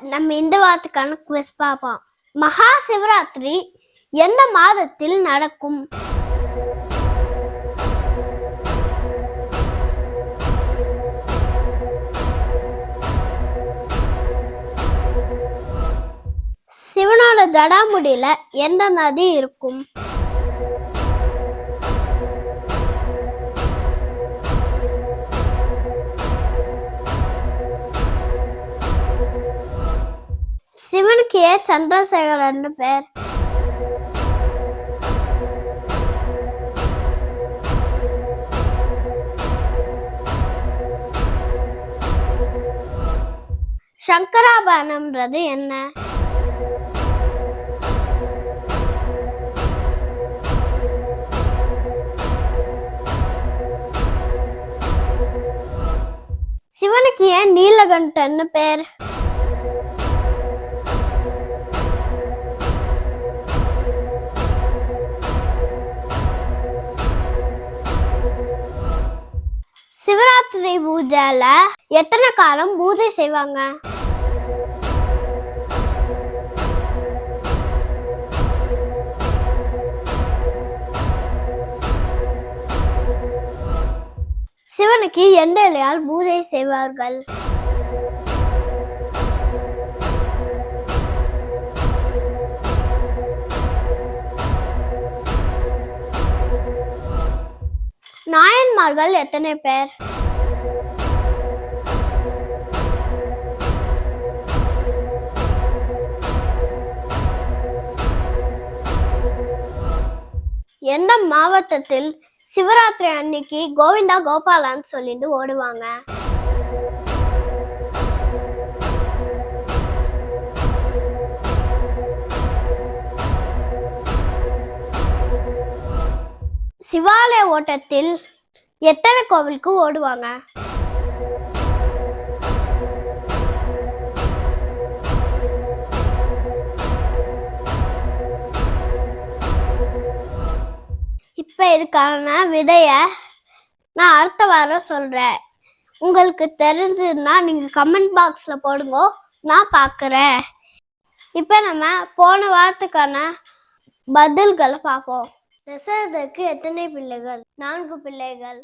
நம்ம இந்த வாரத்துக்கான குவிஸ் பார்ப்போம். மகா சிவராத்திரி எந்த மாதத்தில் நடக்கும்? சிவனோட ஜடாமுடியில எந்த நதி இருக்கும்? சிவனுக்கு ஏன் சந்திரசேகரன்னு பேர்? சங்கராபானம்ன்றது என்ன? சிவனுக்கு ஏன் நீலகண்டன்னு பேர்? சிவராத்திரி பூஜைல எத்தனை காலம் பூஜை செய்வாங்க? சிவனுக்கு எந்த இலையால் பூஜை செய்வார்கள்? நாயன்மார்கள் எத்தனை பேர்? எந்த மாவட்டத்தில் சிவராத்திரி அன்னைக்கு கோவிந்தா கோபாலான்னு சொல்லிட்டு ஓடுவாங்க? சிவாலய ஓட்டத்தில் எத்தனை கோவிலுக்கு ஓடுவாங்க? இப்ப இதுக்கான விடைய நான் அடுத்த வாரம் சொல்றேன். உங்களுக்கு தெரிஞ்சதுன்னா நீங்க கமெண்ட் பாக்ஸ்ல போடுங்க. நான் பார்க்குறேன் இப்போ நம்ம போன வாரத்துக்கான பதில்களை பார்ப்போம். தசரதற்கு எத்தனை பிள்ளைகள்? நான்கு பிள்ளைகள்.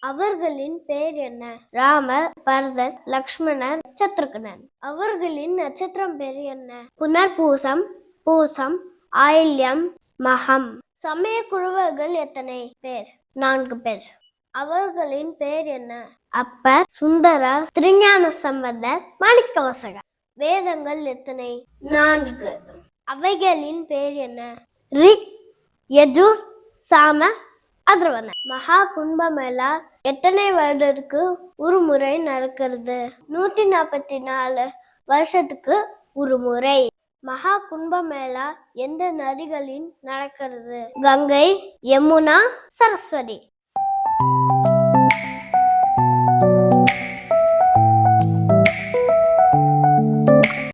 அவர்களின் பெயர் என்ன? ராமர் பரதன் லக்ஷ்மணர் சத்ருகனன் அவர்களின் நட்சத்திரம் பேர் என்ன? புனர்பூசம் பூசம் ஆயில்யம் மகம். சமய குழுவர்கள் எத்தனை பேர்? நான்கு பேர். அவர்களின் பேர் என்ன? அப்பர் சுந்தர திருஞான சம்பந்தர் மாணிக்கவாசகர். வேதங்கள் எத்தனை? நான்கு. அவைகளின் பேர் என்ன? ரிக் யஜுர் சாம அதர்வன. மகா கும்பமேளா எத்தனை வருடத்துக்கு ஒரு முறை நடக்கிறது. நூத்தி நாற்பத்தி நாலு வருஷத்துக்கு ஒரு முறை மகா கும்பமேளா எந்த நதிகளில் நடக்கிறது? கங்கை யமுனா சரஸ்வதி.